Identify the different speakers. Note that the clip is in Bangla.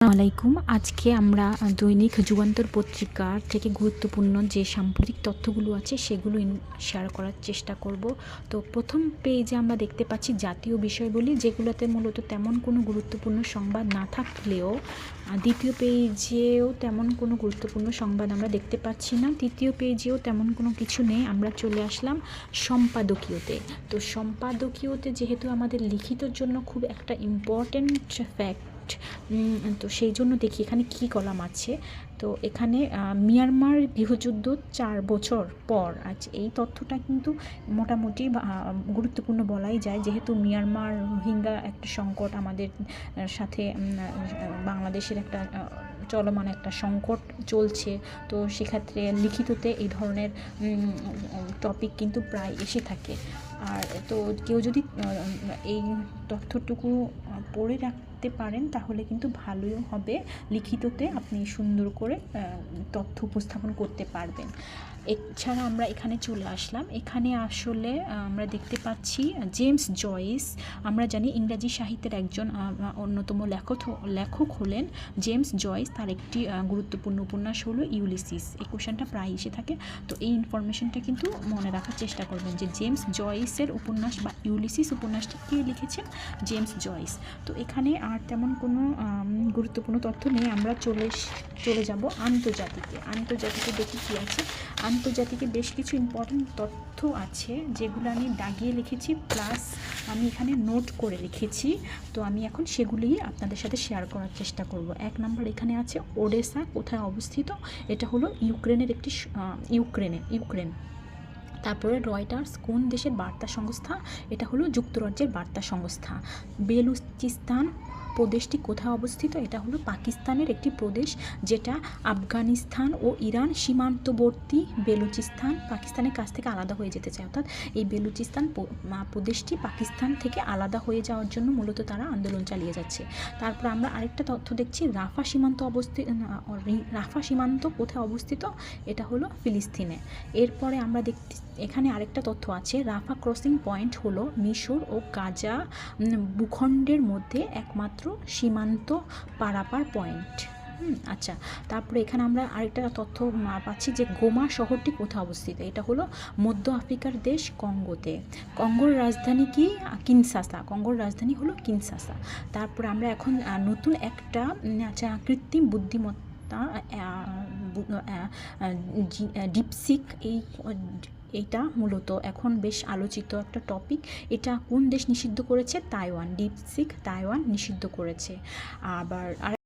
Speaker 1: আলাইকুম। আজকে আমরা দৈনিক যুগান্তর পত্রিকার থেকে গুরুত্বপূর্ণ যে সাম্প্রতিক তথ্যগুলো আছে, সেগুলো শেয়ার করার চেষ্টা করব। তো প্রথম পেজে আমরা দেখতে পাচ্ছি জাতীয় বিষয়গুলি যেগুলোতে মূলত তেমন কোনো গুরুত্বপূর্ণ সংবাদ না থাকলেও দ্বিতীয় পেজেও তেমন কোনো গুরুত্বপূর্ণ সংবাদ আমরা দেখতে পাচ্ছি না। তৃতীয় পেজেও তেমন কোনো কিছু নেই। আমরা চলে আসলাম সম্পাদকীয়তে। তো সম্পাদকীয়তে যেহেতু আমাদের লিখিতর জন্য খুব একটা ইম্পর্ট্যান্ট ফ্যাক্ট তো সেই জন্য দেখি এখানে কি কলাম আছে। তো এখানে মিয়ানমার গৃহযুদ্ধ চার বছর পর। আজ এই তথ্যটা কিন্তু মোটামুটি গুরুত্বপূর্ণ বলাই যায়। যেহেতু মিয়ানমার রোহিঙ্গা একটা সংকট, আমাদের সাথে বাংলাদেশের একটা চলমান একটা সংকট চলছে। তো সেক্ষেত্রে লিখিততে এই ধরনের টপিক কিন্তু প্রায় এসে থাকে। আর তো কেউ যদি এই তথ্যটুকু পড়ে রাখতে পারেন, তাহলে কিন্তু ভালোই হবে। লিখিততে আপনি সুন্দর করে তথ্য উপস্থাপন করতে পারবেন। এছাড়া আমরা এখানে চলে আসলাম। এখানে আসলে আমরা দেখতে পাচ্ছি জেমস জয়েস। আমরা জানি ইংরাজি সাহিত্যের একজন অন্যতম লেখক লেখক হলেন জেমস জয়েস। তার একটি গুরুত্বপূর্ণ উপন্যাস হলো ইউলিসিস। এই কোশ্চেনটা প্রায় এসে থাকে। তো এই ইনফরমেশনটা কিন্তু মনে রাখার চেষ্টা করবেন যে জেমস জয়েসের উপন্যাস বা ইউলিসিস উপন্যাসটা কে লিখেছেন? James Joyce. তো এখানে আর তেমন কোনো গুরুত্বপূর্ণ তথ্য নেই। আমরা চলে চলে যাব আন্তর্জাতিকে। আন্তর্জাতিকে দেখি কী আছে। আন্তর্জাতিকে বেশ কিছু ইম্পর্টেন্ট তথ্য আছে, যেগুলো আমি দাগিয়ে লিখেছি প্লাস আমি এখানে নোট করে রেখেছি তো আমি এখন সেগুলিই আপনাদের সাথে শেয়ার করার চেষ্টা করব। এক নম্বর এখানে আছে ওডেসা কোথায় অবস্থিত? এটা হলো ইউক্রেনের একটি ইউক্রেনে, ইউক্রেন। তারপরে রয়টার্স কোন দেশের বার্তা সংস্থা? এটা হলো যুক্তরাজ্যের বার্তা সংস্থা। বেলুচিস্তান প্রদেশটি কোথায় অবস্থিত? এটা হলো পাকিস্তানের একটি প্রদেশ যেটা আফগানিস্তান ও ইরান সীমান্তবর্তী বেলুচিস্তান পাকিস্তানের কাছ থেকে আলাদা হয়ে যেতে চায়। অর্থাৎ এই বেলুচিস্তান প্রদেশটি পাকিস্তান থেকে আলাদা হয়ে যাওয়ার জন্য মূলত তারা আন্দোলন চালিয়ে যাচ্ছে। তারপর আমরা আরেকটা তথ্য দেখছি, রাফা সীমান্ত অবস্থিত রাফা সীমান্ত কোথায় অবস্থিত? এটা হলো ফিলিস্তিনে। এরপরে আমরা দেখতে, এখানে আরেকটা তথ্য আছে, রাফা ক্রসিং পয়েন্ট হলো মিশর ও গাজা ভূখণ্ডের মধ্যে একমাত্র সীমান্ত পারাপার পয়েন্ট আচ্ছা। তারপরে এখানে আমরা আরেকটা তথ্য পাচ্ছি যে গোমা শহরটি কোথায় অবস্থিত? এটা হলো মধ্য আফ্রিকার দেশ কঙ্গোতে। কঙ্গোর রাজধানী কি? কিনসাসা। কঙ্গোর রাজধানী হলো কিনসাসা। তারপরে আমরা এখন নতুন একটা আচ্ছা কৃত্রিম বুদ্ধিমত্তা ডিপসিক এই এটা মূলত এখন বেশ আলোচিত একটা টপিক এটা কোন দেশ নিষিদ্ধ করেছে? তাইওয়ান। ডিপসিক তাইওয়ান নিষিদ্ধ করেছে। আবার